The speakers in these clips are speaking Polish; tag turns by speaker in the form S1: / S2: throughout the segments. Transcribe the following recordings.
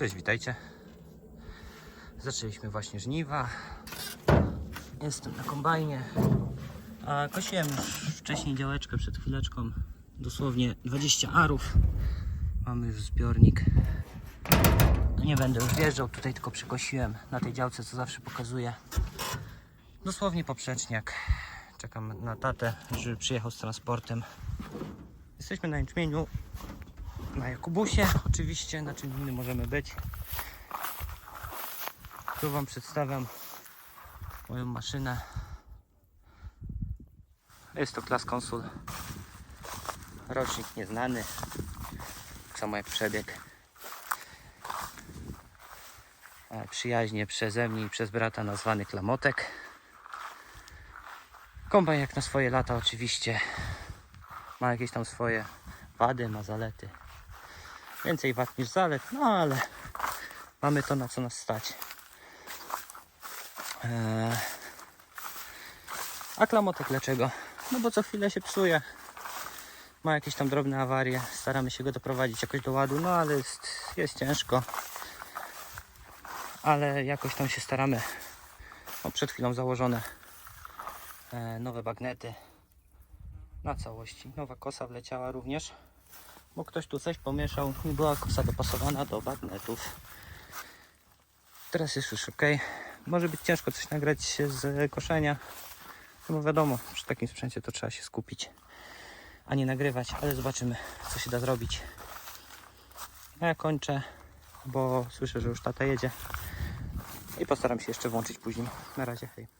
S1: Cześć, witajcie. Zaczęliśmy właśnie żniwa. Jestem na kombajnie. A kosiłem już wcześniej działeczkę przed chwileczką. Dosłownie 20 arów. Mamy już zbiornik. No nie będę już wjeżdżał, tutaj tylko przykosiłem na tej działce, co zawsze pokazuję. Dosłownie poprzeczniak. Czekam na tatę, żeby przyjechał z transportem. Jesteśmy na jęczmieniu, na Jakubusie oczywiście, na czym innym możemy być. Tu Wam przedstawiam moją maszynę. Jest to Class Consul. Rocznik nieznany. Tak samo jak przebieg. E, Przyjaźnie przeze mnie i przez brata nazwany Klamotek. Kombajn jak na swoje lata oczywiście. Ma jakieś tam swoje wady, ma zalety. Więcej wad niż zalet, no ale mamy to na co nas stać. Eee, a klamotek dlaczego? No bo co chwilę się psuje. Ma jakieś tam drobne awarie. Staramy się go doprowadzić jakoś do ładu, no ale jest, jest ciężko. Ale jakoś tam się staramy. No, przed chwilą założone e, nowe bagnety na całości. Nowa kosa wleciała również, bo ktoś tu coś pomieszał i była kosa dopasowana do bagnetów. Teraz jest już ok. Może być ciężko coś nagrać z koszenia. No bo wiadomo, przy takim sprzęcie to trzeba się skupić, a nie nagrywać, ale zobaczymy, co się da zrobić. A ja kończę, bo słyszę, że już tata jedzie i postaram się jeszcze włączyć później. Na razie, hej.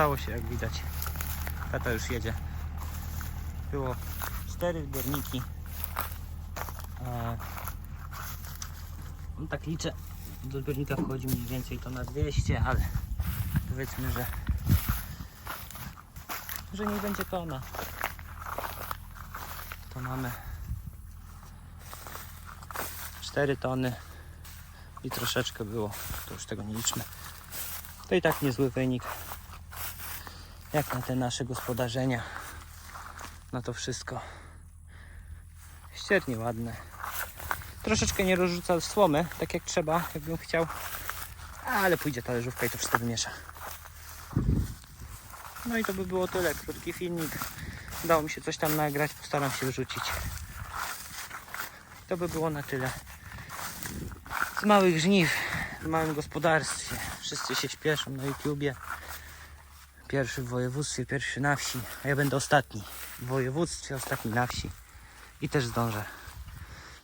S1: Udało się jak widać. Tata już jedzie. Było cztery zbiorniki. E, no tak liczę, do zbiornika wchodzi mniej więcej to na 200, ale powiedzmy, że że nie będzie tona. To mamy 4 tony i troszeczkę było, to już tego nie liczmy. To i tak niezły wynik. Jak na te nasze gospodarzenia. Na to wszystko. Ściernie ładne. Troszeczkę nie rozrzuca słomy, tak jak trzeba, jakbym chciał. Ale pójdzie talerzówka i to wszystko wymiesza. No i to by było tyle. Krótki filmik. Udało mi się coś tam nagrać, postaram się wrzucić. To by było na tyle. Z małych żniw w małym gospodarstwie. Wszyscy się śpieszą na YouTubie. Pierwszy w województwie, pierwszy na wsi. A ja będę ostatni w województwie, ostatni na wsi. I też zdążę.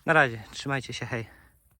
S1: Na razie, trzymajcie się, hej.